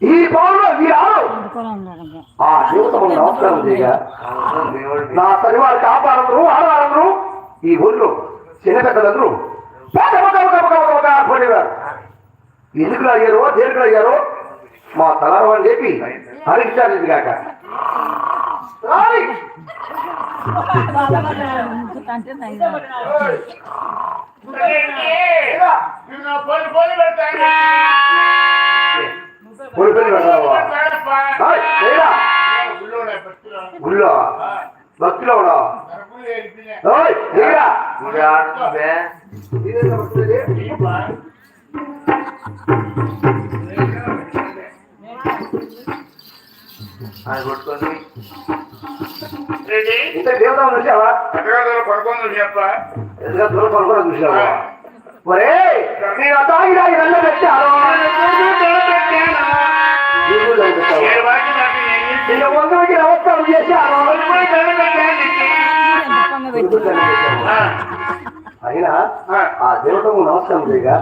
ఈ బాగు ఆ దేవతములు నమస్కారం చేయగా నా సరివారి కాపాడందరూ ఆడవారందరూ ఈ ఊళ్ళో చిన్నపెద్దలందరూ పడేవారు ఎందుకు అడిగారో దేనికి అడిగారో మా తలారవాడు చెప్పి హరించాలి కాక పోయి వెళ్ళావా? రాయ్, లేరా? గుళ్ళో భక్తిలో ఉన్నా లేరా? ఇదేనా వచ్చేది? ఇంత దేవత చూసావా? దూరం పడుకోవడం చూసావా? ఒరే నేను తాగిరా ఇవన్నీ పెట్టాను. నేను వందలకి నమస్కారం చేశాను అయినా ఆ దేవతకు నమస్కారం చేయగా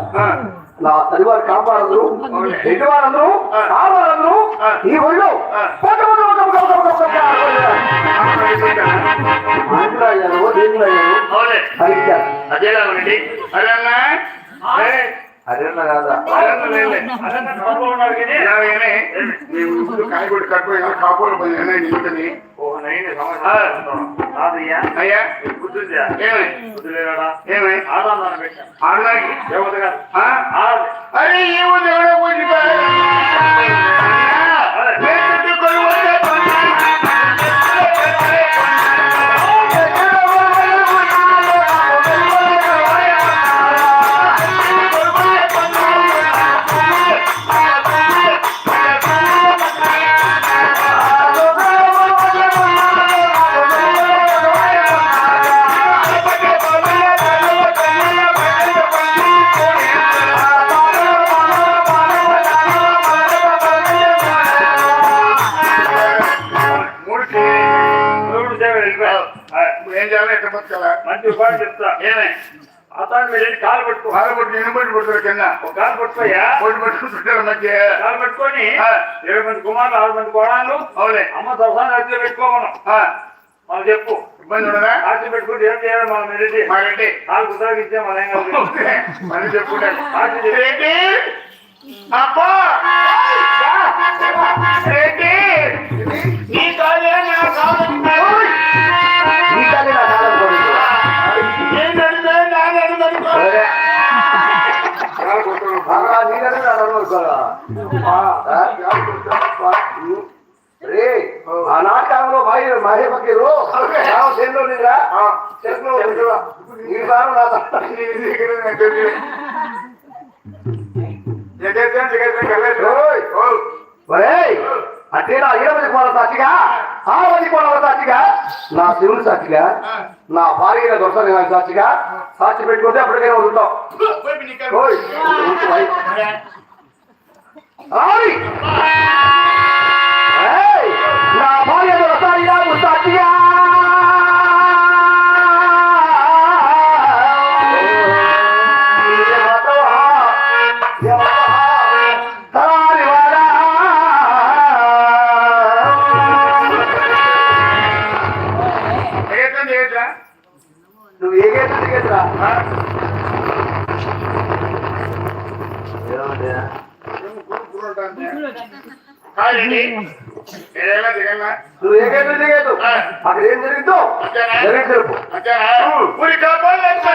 నా తల్లివారు కాపాడందరూ ఎటువారందరూ కావాలందరూ ఈ ఒళ్ళు పక్క పక్క పక్క పక్క పక్క పక్క పక్క ఆంధ్రులు అయ్యాను దేవుడు అయ్యాను హరిచారు అదేలా ఉండండి అదే అన్నా అదేనా కాదా కాయగొట్టి కట్టుకుని కాపురం పోయినా నీకని అయ్యా? ఏమై? ఏమై? ఆడదానికి ఆ? అరే ఏమో పోయి మంచి ఉపాయం కాలు పట్టుకో కొడుతున్నా కింద? ఒక కాలు పట్టుకోయా కొట్టి పట్టుకుంటుంటారు మధ్య కాలు పట్టుకొని. ఇరవై మంది కుమారులు ఆరు మంది కోడాలు పెట్టుకోమను. మనం చెప్పు. ఇబ్బంది ఉండదా? ఆర్చి పెట్టుకుంటే ఏం చేయాలి మనం రెడ్డి. మాకంటే కాలు కుదరగిచ్చే మన ఏం. ఏంటి అబ్బా! రే, ఆనాటి కాలంలో మాయ మాయ పక్కీరు చేతిలో చేతిలో ఈ కాలం నా త- అంటే నా ఇరవై కోళ్ళ సాక్షిగా ఆ పది కోళ్ళ సాక్షిగా నా శివుని సాక్షిగా నా భార్య దొరసాని సాక్షిగా సాక్షి పెట్టుకుంటే అప్పటికైనా వదులుతాం. ఓయ్, నువ్వు ఏ గేట్ దిగేదు? అక్కడ ఏం జరిగిందో జరిగి తెలుపు ఊరి కాపాడండి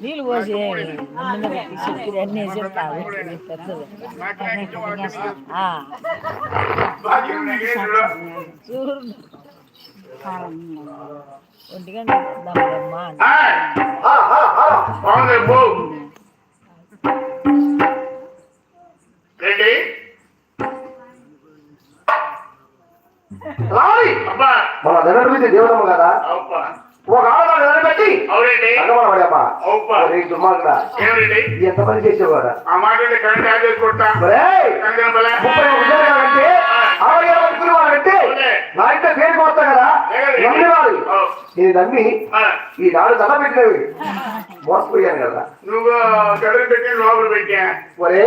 నీళ్ళు పోసి చెప్పి అన్నీ నగేశ్వరుడు చూడు. ఒంటిగా దమ్మా ఆ, ఆ, ఆ, ఆ. బాగుంది పో రెడీ రావి అబ్బా మన తండ్రికి దేవతమ్మ కదా ఒక ఆడవాళ్ళు నిలబెట్టి ఏమిటండి ఎంత పని చేసేవాడు ఆ మాట కరెంట్ యాడ్ చేసి అయితే పేరు కొడతా కదా. నమ్మి వాడు నేను నమ్మి ఈ నాడు తల పెట్టినవి. మోసపోయాను కదా. నువ్వు పెట్టిన లోపల పెట్టా. ఒరే